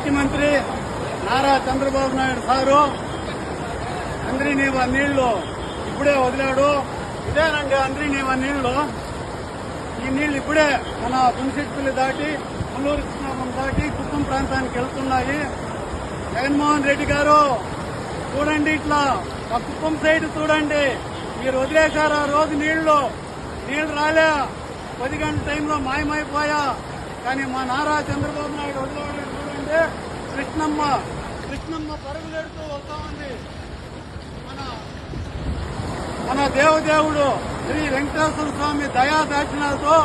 ముఖ్యమంత్రి నారా చంద్రబాబు నాయుడు సారు అంద్రి నీవ నీళ్ళు ఇప్పుడే వదిలాడు. ఇదేనండి అంద్రి నీవ నీళ్ళు. ఈ నీళ్ళు ఇప్పుడే మన పునిశెట్టులు దాటి ముల్లూరు కృష్ణాపురం దాటి కుప్పం ప్రాంతానికి వెళ్తున్నాయి. జగన్మోహన్ రెడ్డి గారు చూడండి ఇట్లా ఆ కుప్పం సైడ్ చూడండి. మీరు వదిలేశారు ఆ రోజు నీళ్ళు. నీళ్ళు రాలే. పది గంటల టైంలో మాయమైపోయా. కానీ మా నారా చంద్రబాబు నాయుడు వదిలేడు. చూడండి కృష్ణమ్మ కృష్ణమ్మ పరుగులెడుతూ వస్తా ఉంది. మన మన దేవదేవుడు శ్రీ వెంకటేశ్వర స్వామి దయా దాక్షిణాలతో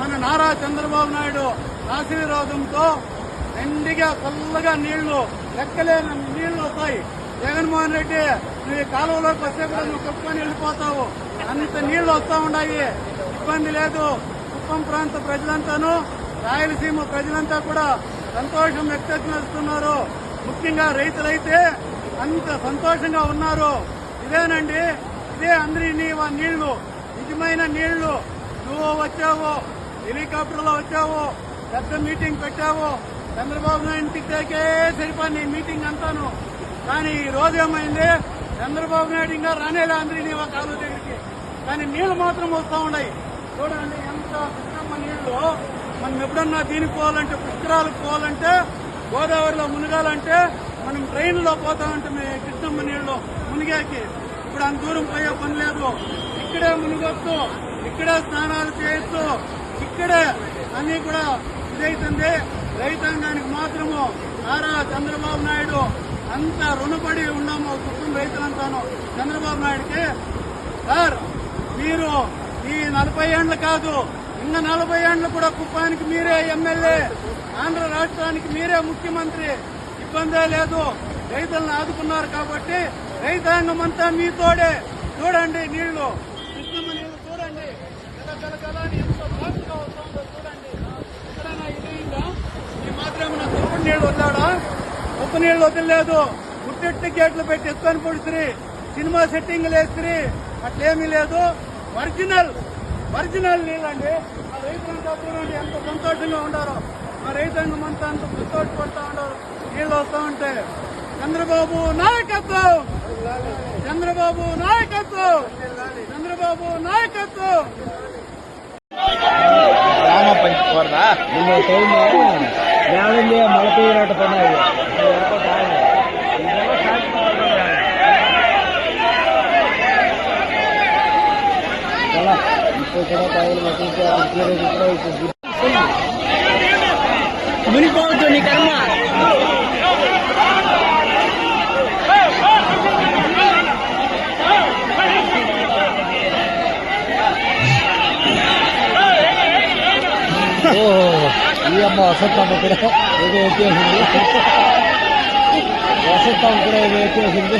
మన నారా చంద్రబాబు నాయుడు ఆశీర్వాదంతో ఎండిగా చల్లగా నీళ్ళు లెక్కలేని నీళ్ళు వస్తాయి. జగన్మోహన్ రెడ్డి నువ్వు కాలువలోకి వస్తే కూడా నువ్వు కప్పుకొని వెళ్ళిపోతావు. అంత నీళ్ళు వస్తూ ఉన్నాయి ఇబ్బంది లేదు. కుప్పం ప్రాంత ప్రజలంతాను రాయలసీమ ప్రజలంతా కూడా సంతోషం వ్యక్తపరుస్తున్నారు. ముఖ్యంగా రైతులైతే అంత సంతోషంగా ఉన్నారు. ఇదేనండి ఇదే అందరి నీళ్ళు. నిజమైన నీళ్ళు. నువ్వు వచ్చావు హెలికాప్టర్లో వచ్చావు పెద్ద మీటింగ్ పెట్టావు చంద్రబాబు నాయుడు తిట్టాకే సరిపోయి మీటింగ్ అంతాను. కానీ ఈ రోజు ఏమైంది? చంద్రబాబు నాయుడు ఇంకా రానేలే అందరి నీవా కాలు దగ్గరికి. కానీ నీళ్ళు మాత్రం వస్తూ ఉన్నాయి. చూడండి ఎంత కృష్ణమ్మ నీళ్ళు. మనం ఎప్పుడన్నా దీనికి పోవాలంటే పుష్కరాలకు పోవాలంటే గోదావరిలో మునగాలంటే మనం ట్రైన్లో పోతా ఉంటాం కృష్ణమ్మ నీళ్ళు మునిగాకి. ఇప్పుడు అంత దూరం పోయే పని లేదు. ఇక్కడే మునిగొచ్చు ఇక్కడే స్నానాలు చేయొచ్చు ఇక్కడే అన్ని కూడా ఇదైతుంది. రైతాంగానికి మాత్రము నారా చంద్రబాబు నాయుడు అంత రుణపడి ఉన్నాము కుటుంబ రైతులంతాను. చంద్రబాబు నాయుడికి సార్ మీరు ఈ నలభై ఏండ్లు కాదు ఇంకా నలభై ఏండ్లు కూడా కుప్పానికి మీరే ఎమ్మెల్యే. ఆంధ్ర రాష్ట్రానికి మీరే ముఖ్యమంత్రి. ఇబ్బందే లేదు. రైతులను ఆదుకున్నారు కాబట్టి రైతాంగం అంతా మీతోడే చూడండి నీళ్ళు. కృష్ణమ్మ చూడండి. గల గల గల ఎంత వస్తుందో చూడండి. ఎక్కడైనా ఇదైందా ఈ మాత్రం నా తప్పుడు నీళ్ళు వదిలాడా ఉప్పు నీళ్ళు వదిలేదు గుట్టెట్టి గేట్లు పెట్టి ఎత్తుకొని పొడిసిరి. Cinema setting వేసిరి. అట్లేమీ లేదు. ఒరిజినల్. ఒరిజినల్ నీళ్ళు అండి. ఆ రైతులంతా చూడండి ఎంత సంతోషంగా ఉండారో. ఆ రైతాంగం అంతా అంత సంతోషపడుతూ ఉండారు. నీళ్ళు వస్తూ ఉంటే చంద్రబాబు నాయకత్వం. చంద్రబాబు నాయకత్వం. చంద్రబాబు నాయకత్వం. గ్రామ మునిపోవచ్చు నీ కర్మ ఓ ఈ అమ్మ వసత్తమ్మ కూడా ఏదో వచ్చేసింది వసత్తమ్మ కూడా ఏదో వచ్చేసింది